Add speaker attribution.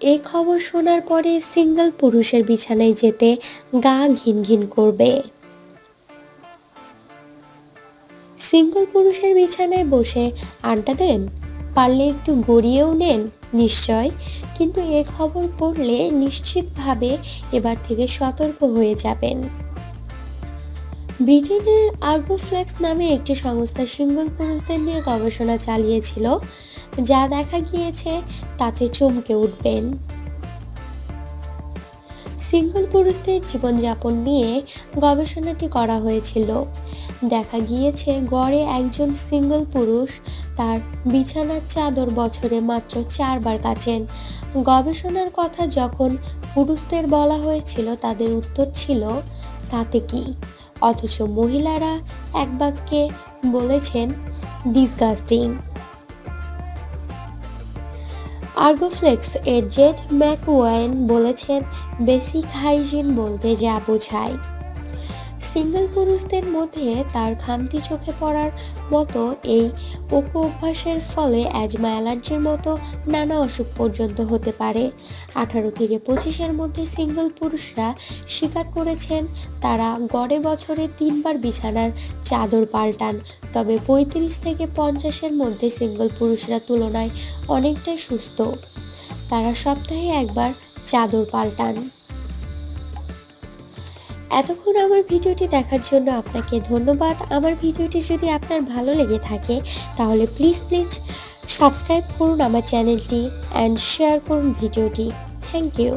Speaker 1: এই খবর শোনার পরে সিঙ্গেল পুরুষের বিছানায় যেতে গা ঘিন ঘিন করবে। সিঙ্গেল পুরুষের বিছানায় বসে আড্ডা দেন। পারলে একটু গড়িয়েও নেন, নিশ্চয়। কিন্তু এ খবর পড়লে নিশ্চিতভাবে এবার থেকে সতর্ক হয়ে যাবেন। ব্রিটেনের আর্গোফ্লেক্স নামে একটি সংস্থা সিঙ্গল পুরুষদের নিয়ে গবেষণা চালিয়েছিল। যা দেখা গিয়েছে তাতে চমকে উঠবেন। সিঙ্গল পুরুষদের জীবনযাপন নিয়ে গবেষণাটি করা হয়েছিল। দেখা গিয়েছে গড়ে একজন সিঙ্গল পুরুষ তার বিছানার চাদর বছরে মাত্র চারবার কাচেন। গবেষণার কথা যখন পুরুষদের বলা হয়েছিল তাদের উত্তর ছিল, তাতে কি? অথচ মহিলারা এক বাক্যে বলেছেন ডিসগাস্টিং আর্গোফ্লেক্স এর জেড ম্যাকওয়েন বলেছেন বেসিক হাইজিন বলতে যা বোঝায়। সিঙ্গেল পুরুষদের মধ্যে তার খামতি চোখে পড়ার মতো এই অপু অভ্যাসের ফলে অ্যাজমা অ্যালার্জির মতো নানা অসুখ পর্যন্ত হতে পারে। আঠারো থেকে পঁচিশের মধ্যে সিঙ্গেল পুরুষরা স্বীকার করেছেন। তারা গড়ে বছরে তিনবার বিছানার চাদর পাল্টান। তবে পঁয়ত্রিশ থেকে পঞ্চাশের মধ্যে সিঙ্গেল পুরুষরা তুলনায় অনেকটাই সুস্থ। তারা সপ্তাহে একবার চাদর পাল্টান। এতক্ষণ আমার ভিডিওটি দেখার জন্য আপনাকে ধন্যবাদ। আমার ভিডিওটি যদি আপনার ভালো লেগে থাকে, তাহলে প্লিজ প্লিজ সাবস্ক্রাইব করুন আমার চ্যানেলটি অ্যান্ড শেয়ার করুন ভিডিওটি। Thank you